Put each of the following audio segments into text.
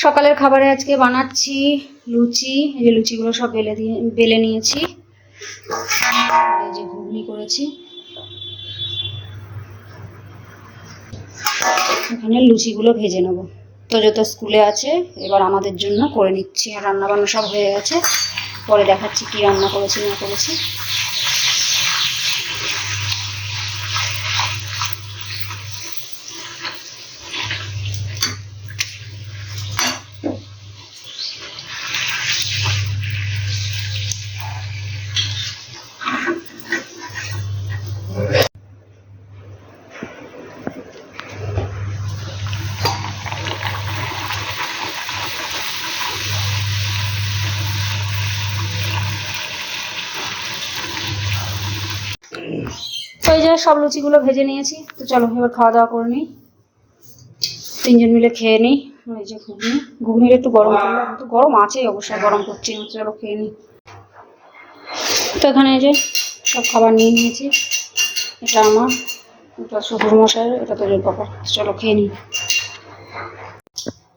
সকালের খাবারে আজকে বানাচ্ছি লুচি। এই যে লুচিগুলো সব বেলে দিয়ে বেলে নিয়েছি। আর এই যে ঘুগনি করেছি। এখানে লুচিগুলো ভেজে নেব। তো যত স্কুলে আছে, এবার আমাদের জন্য করে নিচ্ছি। আর রান্না বান্না সব হয়ে গেছে। পরে দেখাচ্ছি কি রান্না করেছি, না করেছি। যে সব লুচিগুলো ভেজে নিয়েছি। তো চলো, এবার খাওয়া দাওয়া করে নিই। তিনজন মিলে খেয়ে নিই। এই যে ঘুগনি। ঘুগনির একটু গরম তো। গরম আছেই অবশ্যই গরম করছি চলো খেয়ে নিই। তো এখানে যে সব খাবার নিয়ে নিয়েছি। এটা আমার, এটা শ্বশুর মশাইয়ের, এটা তোদের পাপা চলো খেয়ে নিই।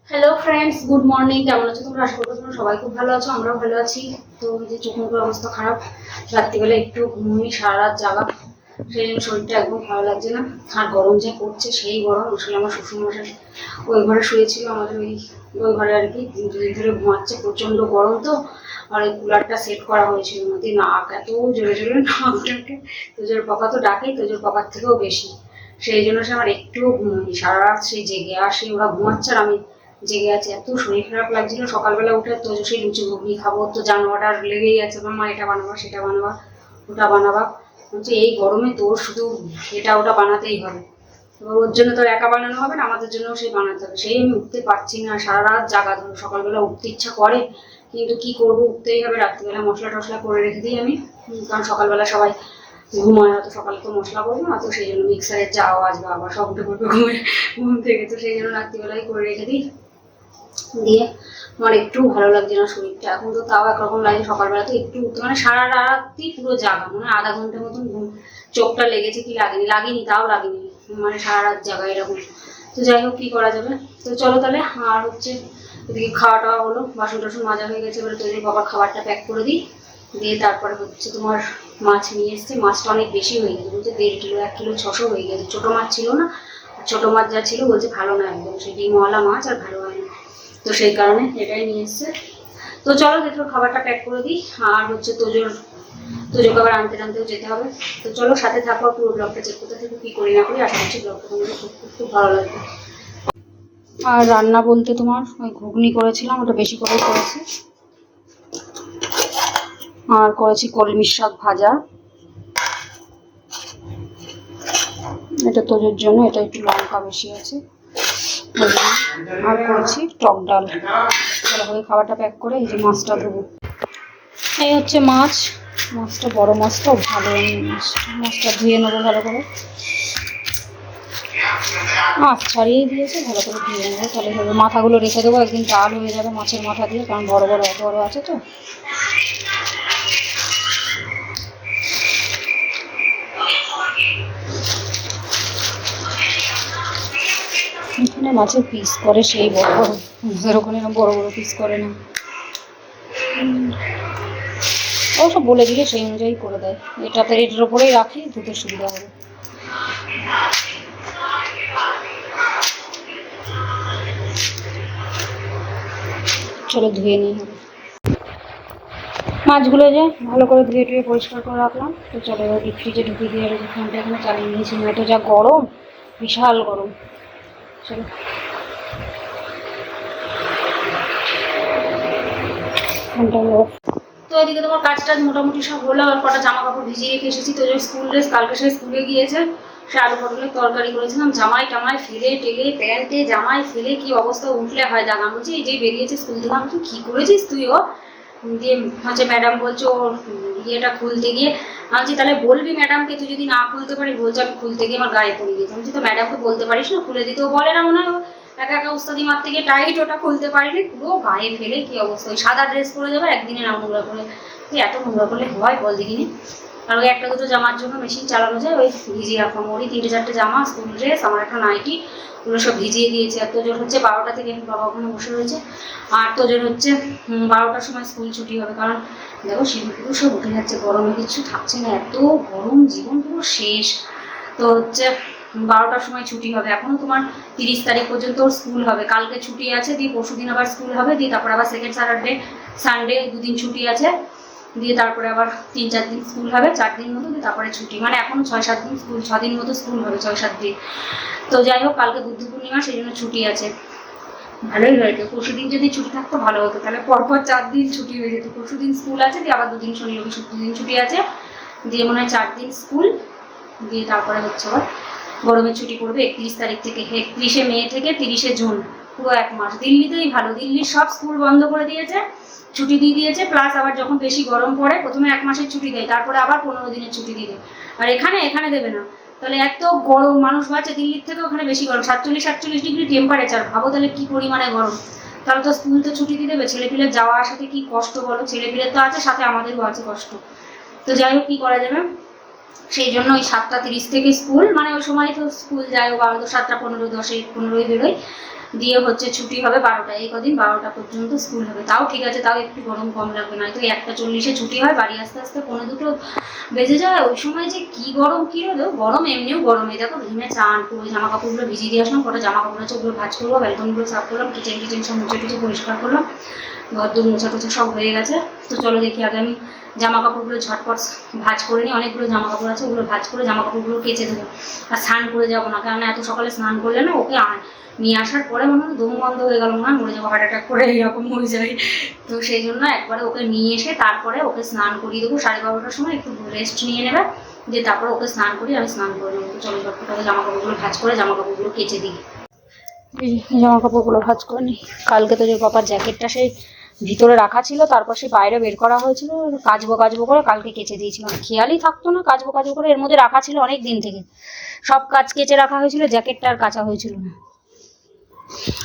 হ্যালো ফ্রেন্ডস গুড মর্নিং কেমন আছো তোমরা? আশা করব তোমরা সবাই খুব ভালো আছো, আমরাও ভালো আছি। তো যে চোখ মুখের অবস্থা খারাপ। রাত্রিবেলা একটু ঘুমিয়ে সারা রাত জাগা সেই জন্য শরীরটা একদম ভালো লাগছে না, আর গরম যে পড়ছে সেই গরম, আসলে আমার শ্বশুরমশাই ওই ঘরে শুয়েছিল আমাদের ওই ওই ঘরে আর কি দুদিন ধরে ঘুমাচ্ছে, প্রচণ্ড গরম তো, আর ওই কুলারটা সেট করা হয়েছিল আমাদের নাক এত জোরে জোরে নাক ডাকে তোজোর পাপা তো ডাকেই, তোজোর পাপার থেকেও বেশি। সেই জন্য সে আমার একটুও ঘুমায়নি, সারা রাত সেই জেগে, আর সেই ওরা ঘুমাচ্ছে আর আমি জেগে আছে, এত শরীর খারাপ লাগছিল, সকালবেলা উঠে তো সেই লুচি ঘুগনি খাব, তো জানোয়ারটা লেগেই আছে, মা, এটা বানাবা, সেটা বানাবা, ওটা বানাবা। বলছে, এই গরমে তোর শুধু এটা ওটা বানাতেই হবে। এবার ওর জন্য তো একা বানানো হবে না, আমাদের জন্য সেই বানাতে হবে। সেই আমি উঠতে পারছি না, সারা রাত জাগা ধরো, সকালবেলা উঠতে ইচ্ছা করে, কিন্তু কি করব, উঠতেই হবে, রাত্রিবেলা মশলা টশলা করে রেখে দিই আমি কারণ সকালবেলা সবাই ঘুমায় অত সকালে তো মশলা করব না, তো সেই জন্য মিক্সারের যা আওয়াজ বা আবার সব উঠে পড়বে ঘুমে, ঘুম থেকে, তো সেই জন্য রাত্রিবেলাই করে রেখে দিই। দিয়ে আমার একটু ভালো লাগছে না শরীরটা। এখন তো তাও একরকম লাগে সকালবেলা তো একটু মানে সারা রাতই পুরো জাগা মানে আধা ঘণ্টার মতন ঘুম। চোখটা লেগেছে কি লাগেনি? লাগেনি, তাও লাগেনি। মানে সারা রাত জাগা এরকম। তো যাই হোক, কি করা যাবে? তো চলো তাহলে, আর হচ্ছে এদিকে খাওয়া টাওয়া হলো বাসন টাসন মাজা হয়ে গেছে, এবারে তৈরি বাবার খাবারটা প্যাক করে দিই। দিয়ে তারপরে হচ্ছে তোমার মাছ নিয়ে এসছে। মাছটা অনেক বেশি হয়ে গেছে, বলছে দেড় কিলো, এক কিলো, ছশো হয়ে গেছে। ছোটো মাছ ছিল না, ছোটো মাছ যা ছিল বলছে ভালো না একদম। সেই ডিমওয়ালা মাছ আর ভালো তো সেই কারণে এটাই নিয়ে এসছে। তো চলো দেখো, খাবারটা প্যাক করে দিই। আর হচ্ছে তোজোর তোজোকে আবার আনতে টানতেও যেতে হবে। তো চলো সাথে থাকো, পুরো ব্লগটা চেক করতে থাকো, কী করি না করি। আশা করছি ব্লগটা তোমাদের খুব খুব খুব ভালো লাগবে। আর রান্না বলতে তোমার, ওই ঘুগনি করেছিলাম, ওটা বেশি করে করেছি। আর করেছি কলমির শাক ভাজা। এটা তোজোর জন্য, এটা একটু লঙ্কা বেশি আছে। আর করেছি টক ডাল। ভালো করে খাবারটা প্যাক করে এই যে মাছটা ধোবো এই হচ্ছে মাছ। মাছটা বড় মাছ তো ভালো মাছ। মাছটা ধুয়ে নেব ভালো করে। মাছ ছাড়িয়ে দিয়েছে, ভালো করে ধুয়ে নেব। তাহলে হবে মাথাগুলো রেখে দেবো, একদিন ডাল হয়ে যাবে মাছের মাথা দিয়ে, কারণ বড় বড় বড় আছে তো। এখানে মাছের পিস করে সেই বড় বড় আমাদের ওখানে বড় বড় পিস করে না। অবশ্য বলে দিলে সেই অনুযায়ী করে দেয়। এটাতে এটার ওপরেই রাখি ধুতে সুবিধা হবে। চলো ধুয়ে নিই। মাছগুলো যে ভালো করে ধুয়ে টুয়ে পরিষ্কার করে রাখলাম। তো চলো এবার ডিপ ফ্রিজে ঢুকিয়ে দিয়ে ফ্যানটা এখানে চালিয়ে নিয়েছি। নয়তো যা গরম, বিশাল গরম। চলো তো এদিকে তোমার কাজ টাজ মোটামুটি সব হলো আর কটা জামা কাপড় ভিজিয়ে রেখে এসেছি। তো যে স্কুল ড্রেস কালকে সে স্কুলে গিয়েছে। সে আলু পটলের তরকারি করেছিলাম। জামাই টামাই ফেলে টেলে প্যান্টে জামাই ফেলে কি অবস্থা উঠলে হয় জানা বলছি এই যে বেরিয়েছে স্কুল থেকে। আমি কি করেছিস তুই ও? দিয়ে হচ্ছে ম্যাডাম বলছে ওর ইয়েটা খুলতে গিয়ে। আমি তাহলে বলবি ম্যাডামকে তুই যদি না খুলতে পারিস, বলছে, আমি খুলতে গিয়ে আমার গায়ে পড়ে গেছে আমি তো ম্যাডামকে বলতে পারিস না, খুলে দিতেও বলে না মনে হয়। একা একা উস্তাদি মারতে গিয়ে টাইট ওটা খুলতে পারিনি। পুরো গায়ে ফেলে কি অবস্থা? ওই সাদা ড্রেস পরে যাবে, একদিনে না নোংরা করে তুই এত নোংরা করলে হয় বল দেখিনি? ওই একটা দুটো জামার জন্য মেশিন চালানো যায়, ওই ভিজিয়ে রাখলাম ওরই তিনটে চারটে জামা স্কুল ড্রেস আমার একটা নাইটি ওগুলো সব ভিজিয়ে দিয়েছে। আর তোজোর হচ্ছে বারোটা থেকে বাবা ওখানে বসে রয়েছে। আর তোজোর হচ্ছে বারোটার সময় স্কুল ছুটি হবে। কারণ দেখো সিঁড়ি ফিরু সব উঠে যাচ্ছে, গরমে কিছু থাকছে না। এত গরম, জীবন পুরো শেষ। তো হচ্ছে, বারোটার সময় ছুটি হবে। এখনও তোমার তিরিশ তারিখ পর্যন্ত স্কুল হবে। কালকে ছুটি আছে, দিয়ে পরশু দিন আবার স্কুল হবে, দিয়ে তারপর আবার সেকেন্ড স্যাটারডে সানডে দুদিন ছুটি আছে। দিয়ে তারপরে আবার তিন চার দিন স্কুল হবে, চার দিন মতো দিয়ে তারপরে ছুটি। মানে এখনও ছয় সাত দিন স্কুল ছ দিন মতো স্কুল হবে, ছয় সাত দিন। তো যাই হোক, কালকে বুদ্ধ পূর্ণিমা, সেই জন্য ছুটি আছে। ভালোই হয়েছে। পরশু দিন যদি ছুটি থাকতো, ভালো হতো। তাহলে পরপর চার দিন ছুটি হয়ে যেত। পরশু দিন স্কুল আছে, দিয়ে আবার দুদিন শনি রবি দুদিন ছুটি আছে। দিয়ে মনে হয় চার দিন স্কুল দিয়ে তারপরে হচ্ছে আবার গরমের ছুটি পড়বে একত্রিশ তারিখ থেকে, একত্রিশে মে থেকে তিরিশে জুন। পুরো এক মাস। দিল্লিতেই ভালো। দিল্লির সব স্কুল বন্ধ করে দিয়েছে, ছুটি দিয়ে দিয়েছে প্লাস আবার যখন বেশি গরম পড়ে, প্রথমে এক মাসের ছুটি দেয়, তারপরে আবার পনেরো দিনের ছুটি দিয়ে দেয়। আর এখানে এখানে দেবে না। তাহলে এত গরম, মানুষ বাড়ছে দিল্লির থেকে ওখানে বেশি গরম। সাতচল্লিশ সাতচল্লিশ ডিগ্রি টেম্পারেচার ভাবো তাহলে কি পরিমাণে গরম। তাহলে তো স্কুল তো ছুটি দিয়ে দেবে। ছেলেপিলের যাওয়া আসাতে কি কষ্ট বলো? ছেলেপিলের তো আছে, সাথে আমাদেরও আছে কষ্ট। তো যাই হোক, কি করা যাবে? সেই জন্য ওই সাতটা তিরিশ থেকে স্কুল মানে ওই সময় তো স্কুল যায় ও বারো তো সাতটা পনেরো, দশে, পনেরোই বেরোয়। দিয়ে হচ্ছে ছুটি হবে বারোটা, এই কদিন বারোটা পর্যন্ত স্কুল হবে। তাও ঠিক আছে, তাও একটু গরম কম লাগবে না তো একটা চল্লিশে ছুটি হয়, বাড়ি আসতে আসতে পনেরো দুটো বেজে যায়। ওই সময় যে কি গরম, কি হলো গরম এমনিও গরম। এই দেখো, ঘেমে চান পুরো জামা কাপড়গুলো ভিজিয়ে দিয়ে আসলাম, কটা জামা কাপড় আছে ওগুলো ভাজ করব ব্যালকনিগুলো সাফ করলাম, কিচেন কিচেন সব মুছে টুচে পরিষ্কার করলাম। ঘর দূর মোছা টুচা সব হয়ে গেছে। তো চলো দেখি আগে আমি জামা কাপড়গুলো ঝটপট ভাজ করে নিই, অনেকগুলো জামা কাপড় আছে, ওগুলো ভাজ করে জামা কাপড়গুলো কেচে দেবো আর স্নান করে যাব না কারণ এত সকালে স্নান করলে না ওকে নিয়ে আসার পরে মনে হয় দম বন্ধ হয়ে গেল না মরে যাব, হার্ট অ্যাটাক করে এরকম হয়ে যায়। তো সেই জন্য একবারে ওকে নিয়ে এসে তারপরে ওকে স্নান করিয়ে দেবো, সাড়ে বারোটার সময় একটু রেস্ট নিয়ে নেবে, দিয়ে তারপরে ওকে স্নান করি আমি স্নান করে নেব। চলো ঝটপট জামা কাপড়গুলো ভাজ করে জামা কাপড়গুলো কেচে দিই। জামা কাপড়গুলো ভাজ করে নিই। কালকে তো যে পাপার জ্যাকেটটা সেই ভিতরে রাখা ছিল, তারপর সে বাইরে বের করা হয়েছিল, কাচবো কাচবো করে কালকে কেচে দিয়েছিলাম খেয়ালই থাকতো না, কাচবো কাচবো করে এর মধ্যে রাখা ছিল অনেক দিন থেকে। সব কাজ কেচে রাখা হয়েছিল, জ্যাকেটটা আর কাচা হয়েছিল না।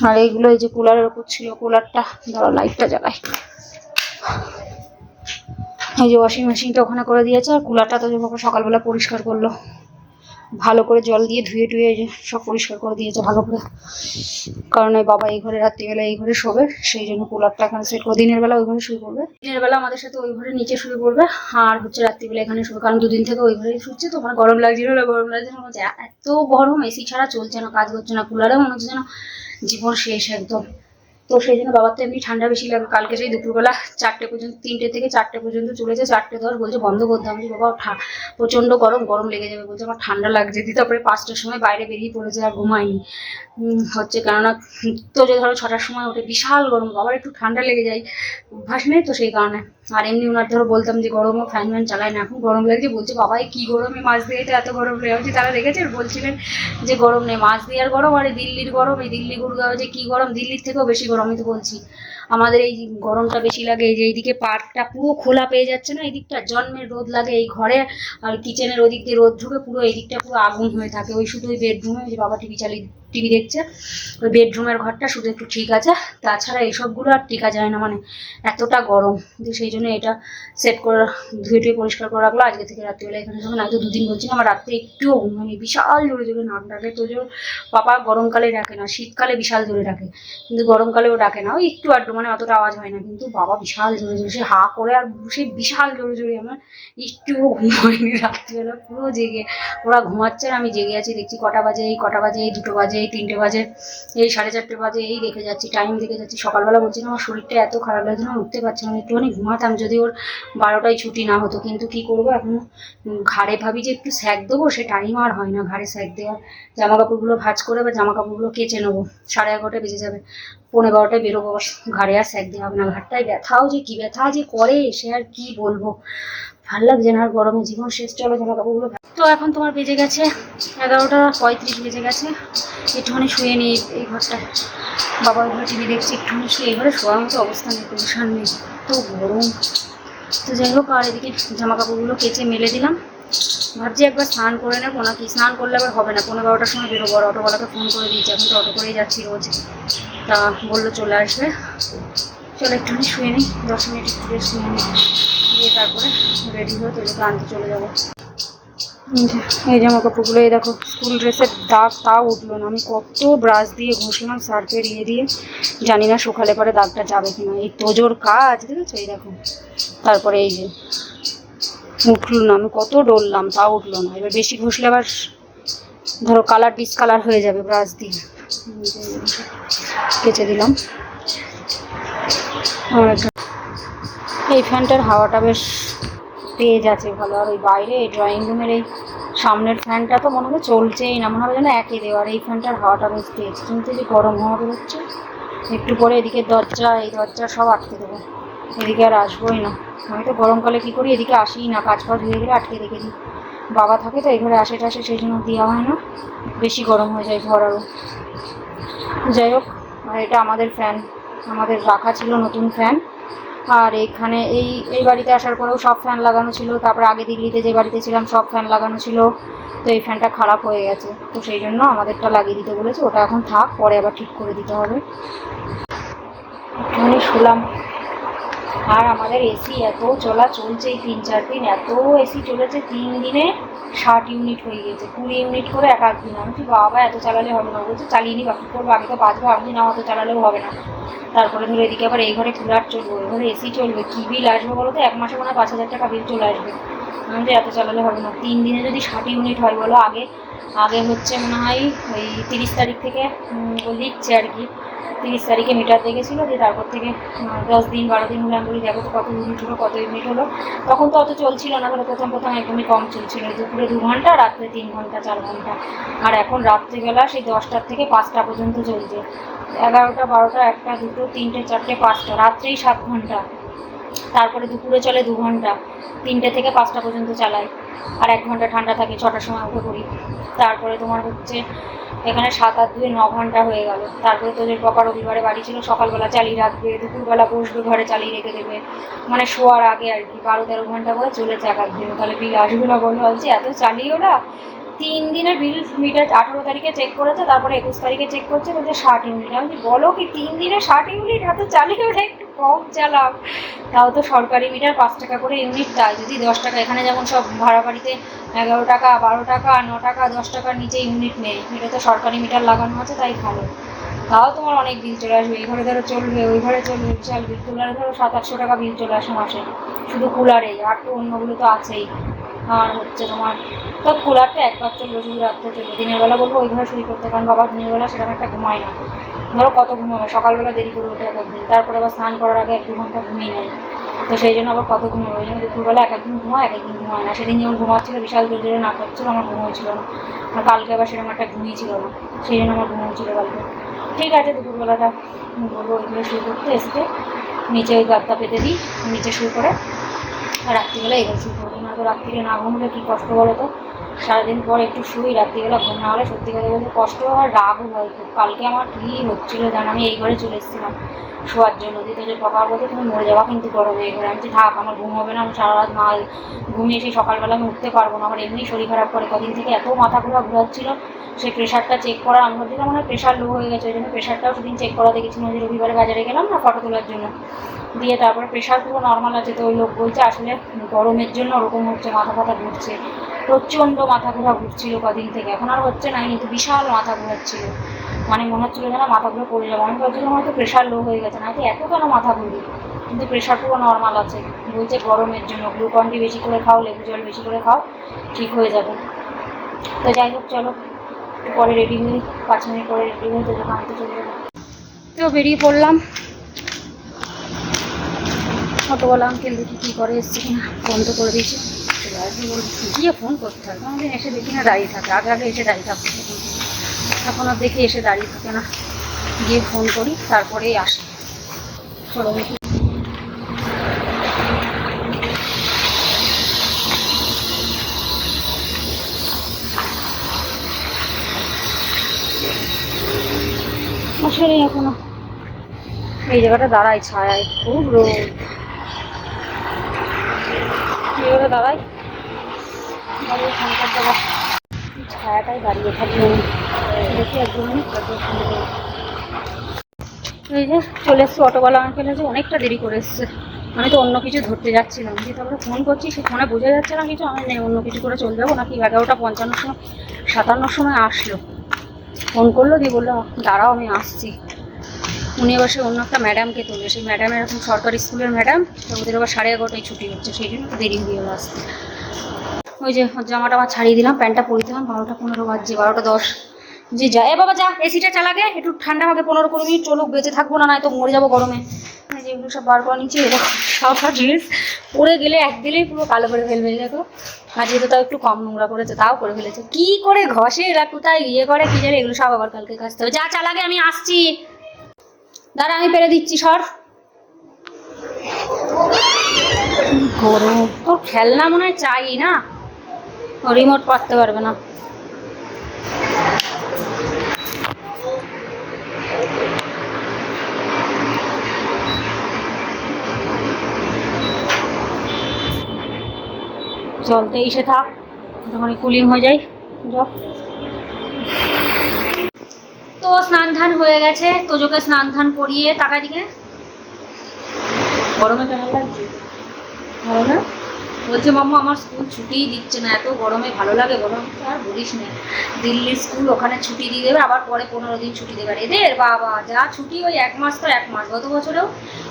আর এইগুলো এই যে কুলারের উপর ছিল, কুলারটা, ধরো লাইটটা জ্বালাই। এই যে ওয়াশিং মেশিনটা ওখানে করে দিয়েছে, আর কুলারটা তো সকালবেলা পরিষ্কার করল। ভালো করে জল দিয়ে ধুয়ে টুয়ে সব পরিষ্কার করে দিয়েছে ভালো করে। কারণ ওই বাবা এই ঘরে রাত্রিবেলা এই ঘরে শোবে সেই জন্য কুলারটা এখানে সেট করে দিনের বেলা ওই ঘরে শুয়ে পড়বে। দিনের বেলা আমাদের সাথে ওই ঘরে নিচে শুয়ে পড়বে আর হচ্ছে রাত্রিবেলা এখানে শুবে কারণ দুদিন থেকে ওই ঘরেই শুচ্ছে তো আমার গরম লাগছিল না গরম লাগছে না বলছে, এত গরম এসি ছাড়া চলছে না কাজ করছে না কুলারে মনে হচ্ছে যেন জীবন শেষ একদম। তো সেই জন্য বাবার তো এমনি ঠান্ডা বেশি লাগে কালকে সেই দুপুরবেলা চারটে পর্যন্ত, তিনটে থেকে চারটে পর্যন্ত চলেছে, চারটে ধর বলছে বন্ধ করতে আমি বাবা প্রচণ্ড গরম গরম লেগে যাবে। বলছে, আমার ঠান্ডা লাগছে। দিয়ে তারপরে পাঁচটার সময় বাইরে বেরিয়ে পড়েছে আর ঘুমায়নি। হচ্ছে কেননা তো যে ধরো ছটার সময় ওঠে, বিশাল গরম। বাবার একটু ঠান্ডা লেগে যায়, অভ্যাস নেই তো সেই কারণে। আর এমনি ওনার ধরো বলতাম যে, গরমও ফ্যান ফ্যান চালায় না, এখন গরম লাগছে। বলছে বাবাই কি গরমে মাছ দিয়ে এত গরম? লেগে হচ্ছে তারা দেখেছে? বলছিলেন যে, গরম নেই, মাছ দিয়ে আর গরম? আর দিল্লির গরম, এই দিল্লি গুড়গাঁও যে কি গরম, দিল্লির থেকেও বেশি গরম। আমি তো বলছি, আমাদের এই গরমটা বেশি লাগে, এই যে এইদিকে পার্কটা পুরো খোলা পেয়ে যাচ্ছে না এই দিকটা জন্মের রোদ লাগে, এই ঘরে আর কিচেনের ওদিক দিয়ে রোদ ঢুকে পুরো এই দিকটা পুরো আগুন হয়ে থাকে, ওই শুধু ওই বেডরুমে যে বাবা টিভি চালিয়ে টিভি দেখছে। ওই বেডরুমের ঘরটা শুধু একটু ঠিক আছে। তাছাড়া এইসবগুলো আর টিকা যায় না মানে এতটা গরম। যে সেই জন্য এটা সেট করে ধুয়ে টুয়ে পরিষ্কার করে রাখল। আজকে থেকে রাত্রিবেলা এখানে যখন আজ দুদিন বলছি আমার রাত্রে একটুও হয়নি। বিশাল জোরে জোরে নাক ডাকে। তো জোর পাপা গরমকালে ডাকে না, শীতকালে বিশাল জোরে ডাকে। কিন্তু গরমকালেও ডাকে না। ওই একটু আড্ডু মানে অতটা আওয়াজ হয় না। কিন্তু বাবা বিশাল জোরে জোরে, সে হা করে আর সে বিশাল জোরে জোরে আমার একটুও ঘুম হয়নি রাত্রিবেলা। পুরো জেগে, ওরা ঘুমাচ্ছে আর আমি জেগে আছি। দেখছি কটা বাজে, এই কটা বাজে, এই দুটো বাজে। এই তিনটে বাজে, এই সাড়ে চারটে বাজে, এই দেখে যাচ্ছি টাইম দেখে যাচ্ছি। সকালবেলা বলছি আমার শরীরটা এত খারাপ লাগছে না, উঠতে পারছি না। একটুখানি ঘুমাতাম যদি ওর বারোটায় ছুটি না হতো। কিন্তু কি করব এখন? ঘাড়ে ভাবি যে একটু স্যাক দেবো, সে টাইম আর হয় না ঘাড়ে স্যাক দেওয়ার। জামা কাপড়গুলো ভাঁজ করে বা জামা কাপড়গুলো কেচে নেব, সাড়ে এগারোটায় বেজে যাবে। পনেরো বারোটায় বেরোবো ঘাড়ে আর স্যাক দেওয়া হবে না। ঘাটটায় ব্যথাও যে কি ব্যথা যে করে, সে আর কি বলব? ভালো লাগছে না, আর গরমে জীবন শেষ চলো জামা কাপড়গুলো তো এখন তোমার বেজে গেছে এগারোটা পঁয়ত্রিশ, বেজে গেছে। একটুখানি শুয়ে নিই এই ঘরটায় বাবা ওই ঘরে টিভি দেখছি, একটুখানি শুয়ে এই ঘরে শোয়ার মতো অবস্থা নেই পজিশন নেই, তো গরম। তো যাই হোক, আর এদিকে জামা কাপড়গুলো কেচে মেলে দিলাম। ভাবছি একবার স্নান করে নেব নাকি? স্নান করলে আবার হবে না পনেরো বারোটার সময় বেরোবো, আর অটোওয়ালাকে ফোন করে দিয়েছি, এখন তো অটো করেই যাচ্ছি রোজ। তা বলল চলে আসবে। চলো একটুখানি শুয়ে নিই দশ মিনিট একটু শুয়ে নিই দিয়ে তারপরে রেডি হয়ে তোদেরকে আনতে চলে যাব। এই জামা কাপড়গুলো এই দেখো স্কুল ড্রেসের দাগ তাও উঠল না। আমি কত ব্রাশ দিয়ে ঘষলাম সার্ফের ইয়ে দিয়ে। জানি না শুকালে পরে দাগটা যাবে কিনা। এই তোজোর কাজ, দেখেছ? এই দেখো। তারপরে এই যে, উঠল না। আমি কত ডললাম তাও উঠল না। এবার বেশি ঘষলে আবার, ধরো কালার ডিসকালার হয়ে যাবে ব্রাশ দিয়ে। কেচে দিলাম। আর এই ফ্যানটার হাওয়াটা বেশ তেজ আছে ভালো। আর ওই বাইরে এই ড্রয়িং রুমের এই সামনের ফ্যানটা তো মনে হয় চলছেই না, মনে হবে যেন একে দেওয়ার এই ফ্যানটার হাওয়াটা বেশ তেজ কিন্তু যে গরম হাওয়া বেরোচ্ছে, একটু পরে এদিকে দরজা, এই দরজা সব আটকে দেবো। এদিকে আর আসবোই না। আমি তো গরমকালে কী করি, এদিকে আসিই না। কাজ ফাজ হয়ে গেলে আটকে রেখে দিই। বাবা থাকে তো, এই ঘরে আসে টাসে, সেই জন্য দেওয়া হয় না। বেশি গরম হয়ে যায় ঘর আরও যাই হোক, আর এটা আমাদের ফ্যান আমাদের রাখা ছিল নতুন ফ্যান আর এখানে এই এই বাড়িতে আসার পরেও সব ফ্যান লাগানো ছিল। তারপরে আগে দিল্লিতে যে বাড়িতে ছিলাম, সব ফ্যান লাগানো ছিল। তো এই ফ্যানটা খারাপ হয়ে গেছে। তো সেই জন্য আমাদেরটা লাগিয়ে দিতে বলেছে। ওটা এখন থাক, পরে আবার ঠিক করে দিতে হবে। একটুখানি শুলাম। আর আমাদের এসি এত চলা চলছে এই তিন চার দিন, এত এসি চলেছে তিন দিনে ষাট ইউনিট হয়ে গেছে। কুড়ি ইউনিট করে এক এক দিন। আমি বাবা, এত চালালে হবে না। বলছে, চালিয়ে নি, বাকি করব, আমি তো বাঁচবো, আমি না, অত চালালেও হবে না। তারপরে ধরো এদিকে আবার এই ঘরে কুলার চলবে, ওই ঘরে এসি চলবে, কী বিল আসবে বলো তো? এক মাসে মনে হয় পাঁচ হাজার টাকা বিল চলে আসবে। আমি যে এত চালালে হবে না। তিন দিনে যদি ষাট ইউনিট হয় বলো, আগে আগে হচ্ছে মনে হয় ওই তিরিশ তারিখ থেকে লিখছে আর কি। তিরিশ তারিখে মিটার দেখেছিলো যে তারপর থেকে দশ দিন, বারো দিন হলে আমি বলি দেখো কত ইউনিট হলো কত ইউনিট হলো। তখন তো অত চলছিল না ধরো প্রথম প্রথম একদমই কম চলছিল। দুপুরে দু ঘণ্টা, রাত্রে তিন ঘণ্টা, চার ঘণ্টা। আর এখন রাত্রিবেলা সেই দশটার থেকে পাঁচটা পর্যন্ত চলছে। এগারোটা, বারোটা, একটা, দুটো, তিনটে, চারটে, পাঁচটা, রাত্রেই সাত ঘণ্টা। তারপরে দুপুরে চলে দু ঘণ্টা। তিনটে থেকে পাঁচটা পর্যন্ত চালাই। আর এক ঘণ্টা ঠান্ডা থাকে, ছটার সময় উঠে পড়ি। তারপরে তোমার হচ্ছে এখানে সাত আট দুয়ে ন ঘণ্টা হয়ে গেল। তারপরে তোদের বাবা রবিবারে বাড়ি ছিল, সকালবেলা চালিয়ে রাখবে, দুপুরবেলা বসবে, ঘরে চালিয়ে রেখে দেবে। মানে শোয়ার আগে আর কি, বারো তেরো ঘণ্টা করে চলেছে এক এক দিন। তাহলে বিল আসবে না বলো, বলছে, এত চালিয়েও না তিন দিনের বিল মিটার আঠেরো তারিখে চেক করেছে, তারপরে একুশ তারিখে চেক করছে, বলছে ষাট ইউনিট আমি বলো কি, তিন দিনে ষাট ইউনিট এত চালিয়ে ওটা একটু কম চালাও তাও তো সরকারি মিটার পাঁচ টাকা করে ইউনিট তাই যদি দশ টাকা, এখানে যেমন সব ভাড়া বাড়িতে এগারো টাকা, বারো টাকা, ন টাকা, দশ টাকার নিচে ইউনিট নেই। এটা তো সরকারি মিটার লাগানো আছে, তাই ভালো। তাও তোমার অনেক বিল চলে আসবে। এই ঘরে ধরো চলবে, ওই ঘরে চলবে বিশাল বিল কুলারে ধরো সাত আটশো টাকা বিল চলে আসে মাসে। শুধু কুলারেই আর তো অন্যগুলো তো আছেই। আর হচ্ছে তোমার, তো কুলারটা একবার চলবে শুধু রাত্রে চলবে দিনের বেলা বলব, ওই ঘরে শুরু করতে, কারণ বাবা দিনের বেলা সেরকম একটা ঘুমায় না। ধরো কত ঘুমাবে? সকালবেলা দেরি করে উঠে এক একদিন তারপরে আবার স্নান করার আগে এক দু ঘণ্টা ঘুমিয়ে নেয়। তো সেই জন্য আবার কত ঘুমাবে? ওই জন্য দুপুরবেলা এক একদিন ঘুমায়, এক একদিন ঘুমায় না। সেদিন যেমন ঘুমাচ্ছিল, বিশাল জোরে জোরে না করছিল আমার ঘুম হয়েছিল না। আর কালকে আবার সেরকম একটা ঘুমিয়েছিল না। সেই জন্য আমার ঘুম হয়েছিল কালকে। ঠিক আছে, দুপুরবেলাটা বলব ওইগুলো শুরু করতে এসে নিচে ওই গাদটা পেতে দিই, নিচে শুরু করে আর রাত্রিবেলা এগুলো শুরু করব রাত্রিরে না ঘুমলে কী কষ্ট বলো তো? সারাদিন পর একটু শুই, রাত্রিবেলা ঘুম না হলে সত্যি কথা বলতে কষ্ট আর রাগও হয় খুব। কালকে আমার কী হচ্ছিল জানো? আমি এই ঘরে চলে এসেছিলাম। শোয়ার জন্য। দিতে যে বাবা বলতে তুমি মরে যাওয়া কিন্তু গরমে এই ঘরে আমি বলছি, থাক আমার ঘুম হবে না আমি সারা রাত না ঘুমিয়ে সেই সকালবেলা আমি উঠতে পারব না। আমার এমনি শরীর খারাপ করে। কদিন থেকে এত মাথা ঘোরা ঘোরাচ্ছিল সেই প্রেশারটা চেক করা আমি ভাবছিলাম মনে হয় প্রেশার লো হয়ে গেছে। ওই জন্য প্রেশারটাও সেদিন চেক করা দেখেছিলাম যে রবিবারে বাজারে গেলাম না ফটো তোলার জন্য। দিয়ে তারপরে প্রেশার পুরো নর্মাল আছে। তো ওই লোক বলছে আসলে গরমের জন্য ওরকম হচ্ছে মাথা ফাথা ঘুরছে। প্রচণ্ড মাথা ঘোরা ঘুরছিল কদিন থেকে। এখন আর হচ্ছে না কিন্তু বিশাল মাথা ঘোরাচ্ছিল। মানে মনে হচ্ছিল যেন মাথা ঘুরে পড়ে যাব। আমি ভাবছিলাম হয়তো প্রেশার লো হয়ে গেছে না তো এত কেন মাথা ঘুরি কিন্তু প্রেশার পুরো নর্মাল আছে। বলছে গরমের জন্য গ্লুকন ডি বেশি করে খাও, লেবু জল বেশি করে খাও, ঠিক হয়ে যাবে। তো যাই হোক, চলো, একটু পরে রেডি হই, পাঁচ মিনিট পরে রেডি হই তোদের আনতে চলে যাব তো বেরিয়ে পড়লাম। অটোওয়ালা আঙ্কেল দেখি কী করে, এসছে কিনা ফোন তো করে দিয়েছি। গিয়ে ফোন করতে হবে। কোনোদিন এসে দেখি না দাঁড়িয়ে থাকে, আগে আগে এসে দাঁড়িয়ে থাকতে আর দেখি এসে দাঁড়িয়ে থাকে না। গিয়ে ফোন করি তারপরেই আসে। দেখি আসলে এখনও। এই জায়গাটা দাঁড়াই ছায়ায়, খুব রোদ। এই জায়গাটা দাঁড়াই ছায়াটাই দাঁড়িয়ে থাকি এই যে চলে এসছে অটোওয়ালা আঙ্কেল আছে অনেকটা দেরি করে এসছে। আমি তো অন্য কিছু ধরতে যাচ্ছিলাম। যে তারপরে ফোন করছি, সে ফোনে বোঝা যাচ্ছে না কিছু। আমি অন্য কিছু করে চলে যাব। নাকি এগারোটা পঞ্চান্ন সময়, সাতান্নর সময় আসলো। ফোন করল, দিয়ে বলল, দাঁড়াও, আমি আসছি। উনি এবার সে অন্য একটা ম্যাডামকে তুলবে সেই ম্যাডাম এরকম সরকারি স্কুলের ম্যাডাম তো ওদের আবার সাড়ে এগারোটায় ছুটি হচ্ছে, সেই জন্য দেরি হয়ে গেলো আসতে। ওই যে জামাটা আমার ছাড়িয়ে দিলাম, প্যান্টটা পরিতাম বারোটা পনেরো বাজছে, বারোটা দশ। জি, যা। এ বাবা, যা। এসিটা চালাগে একটু ঠান্ডা হবে, পনেরো কুড়ি মিনিট চলুক, বেঁচে থাকব না নয় তো মরে যাব গরমে। যেগুলো সব বার করে নিচ্ছি, এরকম সব ড্রেস পরে গেলে এক দিলেই পুরো কালো করে ফেলবে, দেখো। আজকে তো তাও একটু কম নোংরা করেছে তাও করে ফেলেছে। কি করে ঘষে এরা, কোথায় ইয়ে করে, কি জানে, এগুলো সব আবার কালকে কাচতে হবে। যা চালাগে আমি আসছি। দাঁড়া, আমি পেরে দিচ্ছি, সর। গরম। তোর খেলনা মনে হয় চাই না। রিমোট পাততে পারবে না। জল তেইশে থাক যখন কুলিং হয়ে যায় জল তো স্নান ধান হয়ে গেছে, তোজোকে স্নান ধান করিয়ে টাকা দিকে। গরমে কেমন লাগছে? ভালো না? বলছে, মাম্মা, আমার স্কুল ছুটিই দিচ্ছে না, এত গরমে ভালো লাগে, গরম আর বলিস না। দিল্লির স্কুল ওখানে ছুটি দিয়ে দেবে, আবার পরে পনেরো দিন ছুটি দেবে। এদের বাবা, যা ছুটি ওই এক মাস তো এক মাস, গত বছরেও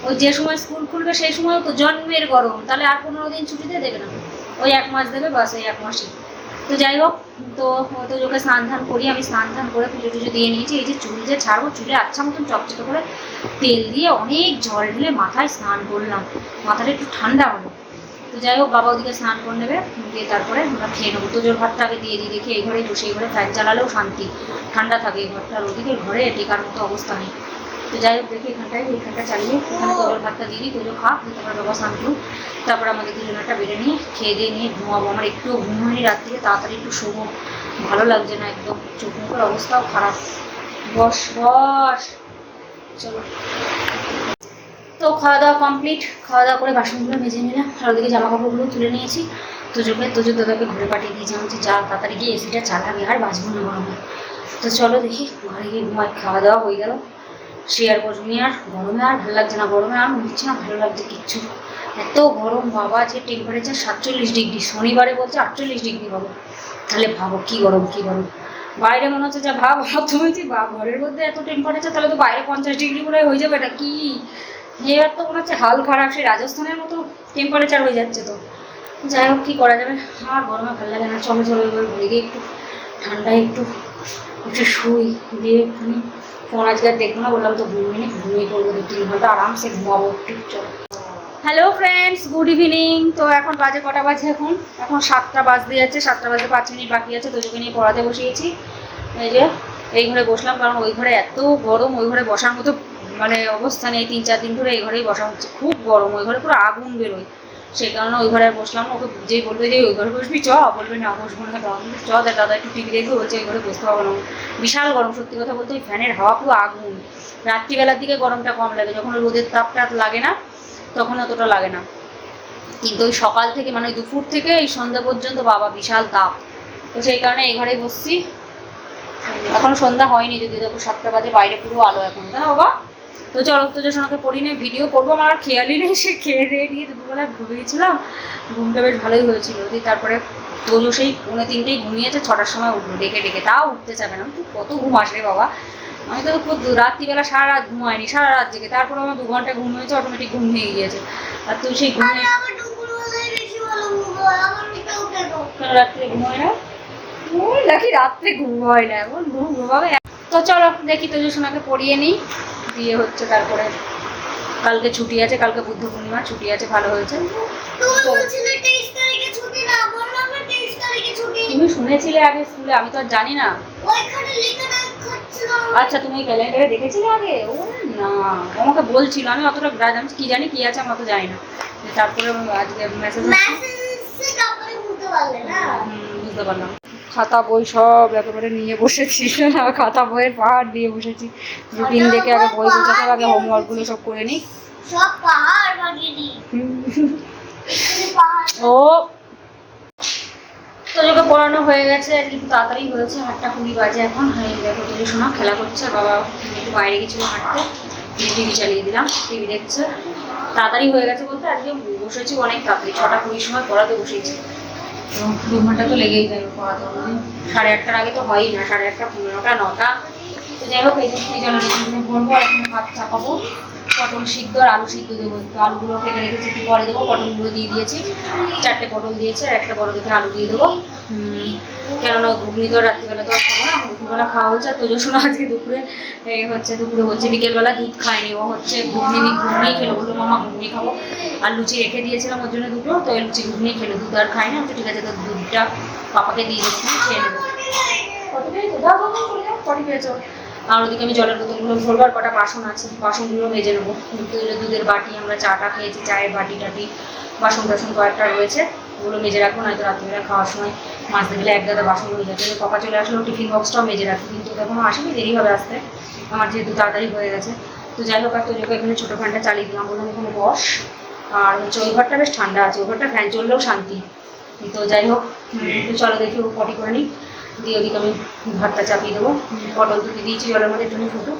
ওই যে সময় স্কুল খুলবে সেই সময় তো জন্মের গরম, তাহলে আর পনেরো দিন ছুটিতে দেবে না। ওই এক মাস দেবে, বাস ওই এক মাসই। তো যাই হোক, তো তো ওকে স্নান ধান করি, আমি স্নান ধান করে পুজো টুজো দিয়ে নিয়েছি, এই যে চুল যে ছাড়বো চুলে আচ্ছা মতন চকচকে করে তেল দিয়ে অনেক জল ঢেলে মাথায় স্নান করলাম। মাথাটা একটু ঠান্ডা হলো। তো যাই হোক, বাবা ওদিকে স্নান করে নেবে, দিয়ে তারপরে আমরা খেয়ে নেব। তোজোর ভাতটা আগে দিয়ে দিই, দেখি এই ঘরে বসে, এই ঘরে ফ্যান চালালেও শান্তি, ঠান্ডা থাকে এই ঘরটা, আর ওদিকে ঘরে টেকার মতো অবস্থা নেই। তো যাই হোক, দেখি এখানটায়, এখানটা চালিয়ে, এখানে তোজোর ভাতটা দিয়ে দিই তোজো খা তারপরে বাবা স্নান করুক। তারপর আমাদের দুজনেরটা বেড়ে নিয়ে খেয়ে দিয়ে নিয়ে ঘুমাবো। আমার একটু ঘুম হয়নি রাত্রিরে, তাড়াতাড়ি একটু শোবো। ভালো লাগছে না একদম, চোখ মুখের অবস্থাও খারাপ। বস বস, চলো। তো খাওয়া দাওয়া কমপ্লিট খাওয়া দাওয়া করে বাসনগুলো মেজে নিলাম আর ওদিকে জামা কাপড়গুলো তুলে নিয়েছি। তোজোকে তোজো দাদাকে ঘুরে পাঠিয়ে দিয়েছি আমি বলছি, যা তাড়াতাড়ি গিয়ে এসিটা চালাবি আর বাঁচবো না গরমে তো চলো দেখি ঘরে গিয়ে ঘুমাই খাওয়া দাওয়া হয়ে গেল। সে শেয়ার করবি আর গরমে আর ভালো লাগছে না গরমে আর হচ্ছে না ভালো লাগছে কিচ্ছু এত গরম বাবা যে টেম্পারেচার সাতচল্লিশ ডিগ্রি শনিবারে বলছে আটচল্লিশ ডিগ্রি হবে তাহলে ভাবো কি গরম কি গরম। বাইরে মনে হচ্ছে যা ভাব ভাবতে বলছি বা ঘরের মধ্যে এত টেম্পারেচার তাহলে তো বাইরে পঞ্চাশ ডিগ্রি করে হয়ে যাবে এটা কি এবার তো মনে হচ্ছে হাল খারাপ সেই রাজস্থানের মতো টেম্পারেচার হয়ে যাচ্ছে তো। যাই হোক, কী করা যাবে? আর গরমে ভালো লাগে না, চলো চলো এবার ঘুরে গিয়ে একটু ঠান্ডায় একটু একটু শুই, দিয়ে একটুখানি ফোন আজকে আর দেখব না, বললাম তো ঘুমিয়ে ঘুমিয়ে পড়ব দু তিন ঘণ্টা, আরামসে ঘুমাবো একটু চলো হ্যালো ফ্রেন্ডস গুড ইভিনিং তো এখন বাজে কটা বাজে এখন? এখন সাতটা বাজতে যাচ্ছে, সাতটা বাজতে পাঁচ মিনিট বাকি আছে তোজোকে নিয়ে পড়াতে বসিয়েছি। এই যে, এই ঘরে বসলাম, কারণ ওই ঘরে এত গরম, ওই ঘরে বসার মতো মানে অবস্থা নেই তিন চার দিন ধরে এই ঘরেই বসা হচ্ছে। খুব গরম, ওই ঘরে পুরো আগুন বেরোয়। সেই কারণে ওই ঘরে বসলাম ওকে যেই বলবে যে, ওই ঘরে বসবি, চ। বলবে, না, বসবো না। চ, দেখ দাদা, একটু টিভি দেখবে। বলছে ওই ঘরে বসতে পারব না। বিশাল গরম, সত্যি কথা বলতে ওই ফ্যানের হাওয়া পুরো আগুন। রাত্রিবেলার দিকে গরমটা কম লাগে। যখন রোদের তাপটা লাগে না, তখন অতটা লাগে না। কিন্তু ওই সকাল থেকে মানে দুপুর থেকে, এই সন্ধ্যা পর্যন্ত বাবা, বিশাল তাপ। তো সেই কারণে এই ঘরেই বসছি। এখন সন্ধ্যা হয়নি যদি দেখো সাতটা বাজে, বাইরে পুরো আলো এখন। তাই বাবা? তো চলো তো যে সোনাকে পড়ি নিয়ে ভিডিও করব। আমার আর খেয়ালই নেই সে খেয়ে দিয়ে নিয়ে দুপুরবেলা ঘুমিয়েছিলাম ঘুমটা বেশ ভালোই হয়েছিল। দিয়ে তারপরে তোজো সেই পৌনে তিনটেই ঘুমিয়েছে ছটার সময় উঠল। ডেকে ডেকে তাও উঠতে চাবে না। তুই কত ঘুম আসবে বাবা? আমি তো খুব রাত্রিবেলা সারা রাত ঘুমাইনি সারা রাত জেগে। তারপরে আমার দু ঘণ্টা ঘুম হয়েছে অটোমেটিক ঘুম ভেঙে গিয়েছে। আর তুই সেই ঘুমে রাত্রে ঘুমায় না? দেখি রাত্রে ঘুম হয় না। এখন ঘুম ঘুমাবে। তো চলো দেখি তো যে সোনাকে পড়িয়ে নিই। দিয়ে হচ্ছে তারপরে কালকে ছুটি আছে কালকে বুদ্ধ পূর্ণিমা ছুটি আছে ভালো হয়েছে। তুমি শুনেছিলে আগে স্কুলে আমি তো আর জানি না। আচ্ছা তুমি ক্যালেন্ডারে দেখেছিলে আগে? ও না আমাকে বলছিল আমি অতটা গ্রাজ আমি কি জানি কি আছে আমি অত জানি না। তারপরে আজকে মেসেজ বুঝতে পারলাম। খাতা বই সব একেবারে নিয়ে বসেছি। খাতা বইয়ের পাহাড় দিয়ে বসেছি। রুটিন দেখে আগে বই বোঝাতে আগে হোমওয়ার্কগুলো সব করে নিই। পাহাড় ও। তোজোকে পড়ানো হয়ে গেছে আর একটু তাড়াতাড়ি হয়েছে। আটটা কুড়ি বাজে এখন দেখো শোনা খেলা করছে বাবা একটু বাইরে গেছিল হাঁটতে। টিভি চালিয়ে দিলাম টিভি দেখছে। তাড়াতাড়ি হয়ে গেছে বলতে আজকে বসেছি অনেক তাড়াতাড়ি ছটা কুড়ির সময় পড়াতে বসেছি। তো দু ঘণ্টা তো লেগেই যাবে পড়াতে সাড়ে আটটার আগে তো হয়ই না, সাড়ে আটটা, পনেরোটা, নটা। তো যাই হোক, এই যে এই জন্য বলব, আর ভাত চাপাবো। পটল সিদ্ধ আর আলু সিদ্ধ দেবো তো আলুগুলো কেটে রেখেছি, একটু পরে দেবো। পটলগুলো দিয়ে দিয়েছি। চারটে পটল দিয়েছি আর একটা বড় দেখে আলু দিয়ে দেবো। কেননা ঘুগনি তো রাত্রিবেলা তো আর দুপুরবেলা খাওয়া হচ্ছে। আর তোজো শোনা আজকে দুপুরে এই হচ্ছে দুপুরে হচ্ছে বিকেলবেলা দুধ খায়নি। ও হচ্ছে ঘুগনি ঘুগনি খেলো। বলল মামা ঘুগনি খাব। আর লুচি রেখে দিয়েছিলাম ওর জন্য দুটো তো ওই লুচি ঘুগনি খেলো। দুধ আর খায়নি। আমি তো ঠিক আছে তো দুধটা পাপাকে দিয়ে তুমি খেয়ে নেব। কত পেয়েছ আর ওদিকে আমি জলের বোতলগুলো ভরবো আর কটা বাসন আছে বাসনগুলো মেজে নেব। দুধের বাটি আমরা চাটা খেয়েছি চায়ের বাটি টাটি বাসন টাসন কয়েকটা রয়েছে। ওগুলো মেজে রাখব, নয়তো রাত্রিবেলা খাওয়ার সময় মাছ দেখলে এক গাদা বাসন হয়ে যাবে কপা চলে আসলো, টিফিন বক্সটাও মেজে রাখি, কিন্তু এখনও আসেনি, দেরি হবে আসতে। আমার যেহেতু তাড়াতাড়ি হয়ে গেছে। তো যাই হোক, আর তোজোকে এখানে ছোটো ফ্যানটা চালিয়ে দিলাম, বললাম এখানে বস। আর হচ্ছে ওই ঘরটা বেশ ঠান্ডা আছে, ওই ঘরটা ফ্যান চললেও শান্তি। তো যাই হোক তো চলো দেখি ও পটি করে নিই দিয়ে ওদিকে আমি ভাতটা চাপিয়ে দেবো। পটল দুটি দিয়েছি, জলের মধ্যে একটু ফুটো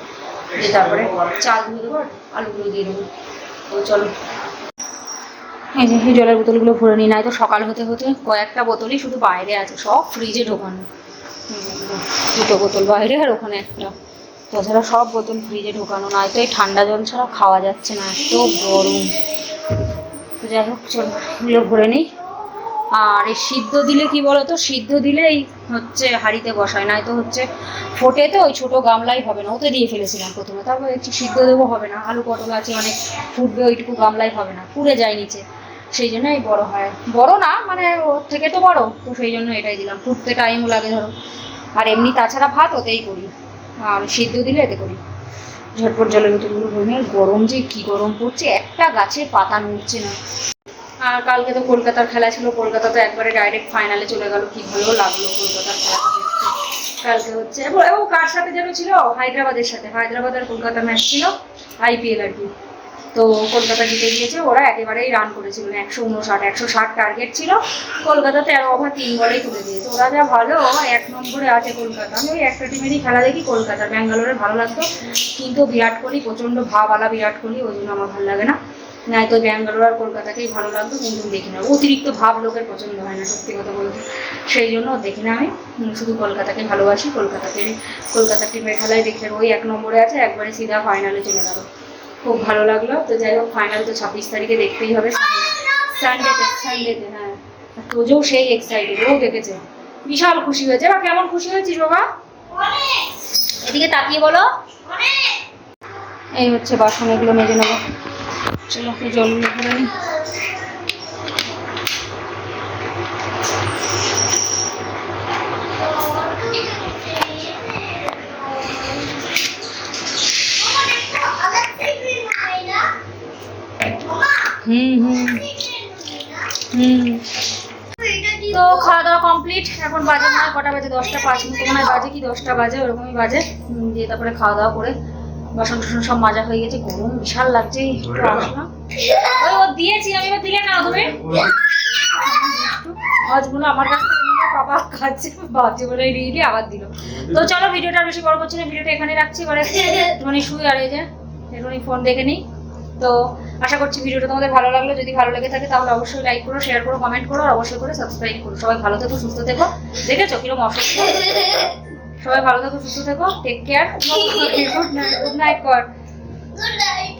দিয়ে তারপরে চাল ধুয়ে দেবো আর আলুগুলো দিয়ে দেবো। তো চলো। এই যে জলের বোতলগুলো ভরে নিই নাই তো সকাল হতে হতে কয়েকটা বোতলই শুধু বাইরে আছে, সব ফ্রিজে ঢোকানো। দুটো বোতল বাইরে আর ওখানে একটা। তাছাড়া সব বোতল ফ্রিজে ঢোকানো নয়তো এই ঠান্ডা জল ছাড়া খাওয়া যাচ্ছে না, এত গরম। তো যাই হোক, চলো, এগুলো ভরে নিই। আর এই সিদ্ধ দিলে কি বলতো? সিদ্ধ দিলেই হচ্ছে হাঁড়িতে বসায় নাই তো হচ্ছে ফোটে তো, ওই ছোটো গামলাই হবে না, ওতে দিয়ে ফেলেছিলাম প্রথমে। তারপর সিদ্ধ দেবো, হবে না। আলু পটল আছে অনেক ফুটবে, ওইটুকু গামলাই হবে না, পুড়ে যায় নিচে। সেই জন্য এই বড় হয়। বড় না মানে ওর থেকে তো বড়, তো সেই জন্য এটাই দিলাম। ফুটতে টাইমও লাগে ধরো। আর এমনি তাছাড়া ভাত ওতেই করি। আর সিদ্ধ দিলে এতে করি। ঝটপট জলের বোতলগুলো ভরে। গরম যে কি গরম পড়ছে, একটা গাছের পাতা নড়ছে না। আর কালকে তো কলকাতার খেলা ছিল, কলকাতা তো একবারে ডাইরেক্ট ফাইনালে চলে গেল। কি ভালো লাগল কলকাতার দেখতে। কালকে হচ্ছে এবং কার সাথে যেন ছিল? হায়দ্রাবাদের সাথে। হায়দ্রাবাদ আর কলকাতা ম্যাচ ছিল আইপিএল আর কি। তো কলকাতা জিতে গিয়েছে। ওরা একেবারেই রান করেছিল। একশো উনষাট, একশো ষাট টার্গেট ছিল। কলকাতা তেরো ওভার তিন বলেই তুলে দিয়েছে। ওরা যা ভালো, এক নম্বরে আছে কলকাতা। আমি ওই একটা টিমেরই খেলা দেখি কলকাতা। ব্যাঙ্গালোরে ভালো লাগতো। কিন্তু বিরাট কোহলি, প্রচণ্ড ভাবওয়ালা বিরাট কোহলি, ওই জন্য আমার ভালো লাগে না। নাই তো ব্যাঙ্গালোর আর কলকাতাকেই ভালো লাগতো, কিন্তু দেখি না। অতিরিক্ত ভাব লোকের পছন্দ হয় না, সত্যি কথা বলতে। সেই জন্য দেখি না আমি। শুধু কলকাতাকে ভালোবাসি। কলকাতাকে কলকাতা টিমের খেলায় দেখে ওই এক নম্বরে আছে, একবারে সিধা ফাইনালে চলে গেল। খুব ভালো লাগল। তো যাই হোক ফাইনাল তো ছাব্বিশ তারিখে দেখতেই হবে। সানডেতে সানডেতে হ্যাঁ। তোজও সেই এক্সাইটেড ও দেখেছে। বিশাল খুশি হয়েছে। বা কেমন খুশি হয়েছিস বাবা? এদিকে তাকিয়ে বলো। এই হচ্ছে বাসন এগুলো মেজে নেব। চলো এই জলগুলো হুম হুম। হুম। তো খাওয়া দাওয়া কমপ্লিট এখন বাজে মনে কটা বাজে? দশটা পাঁচ মিনিট। মনে বাজে কি? দশটা বাজে, ওরকমই বাজে। দিয়ে তারপরে খাওয়া দাওয়া করে বাসন টাসন সব মাজা হয়ে গেছে। গরম, বিশাল লাগছে, একটু ওই, ও দিয়েছি, আমি এবার দিলে না তুমি মাছগুলো আমার কাছ থেকে বাবা খাচ্ছে, বাজে বলে নিয়ে আবার দিল। তো চলো, ভিডিওটা বেশি বড় করছি না, ভিডিওটা এখানে রাখছি। এবারে একটুখানি শুই আর এই যে একটুখানি ফোন দেখে নিই। তো আশা করছি ভিডিওটা তোমাদের ভালো লাগল। যদি ভালো লেগে থাকে তাহলে অবশ্যই লাইক করো শেয়ার করো কমেন্ট করো আর অবশ্যই করে সাবস্ক্রাইব করো। সবাই ভালো থেকো সুস্থ থেকো। দেখেছ কীরকম অসুস্থ? সবাই ভালো থেকো সুস্থ থেকো। টেক কেয়ার গুড নাইট কর গুড নাইট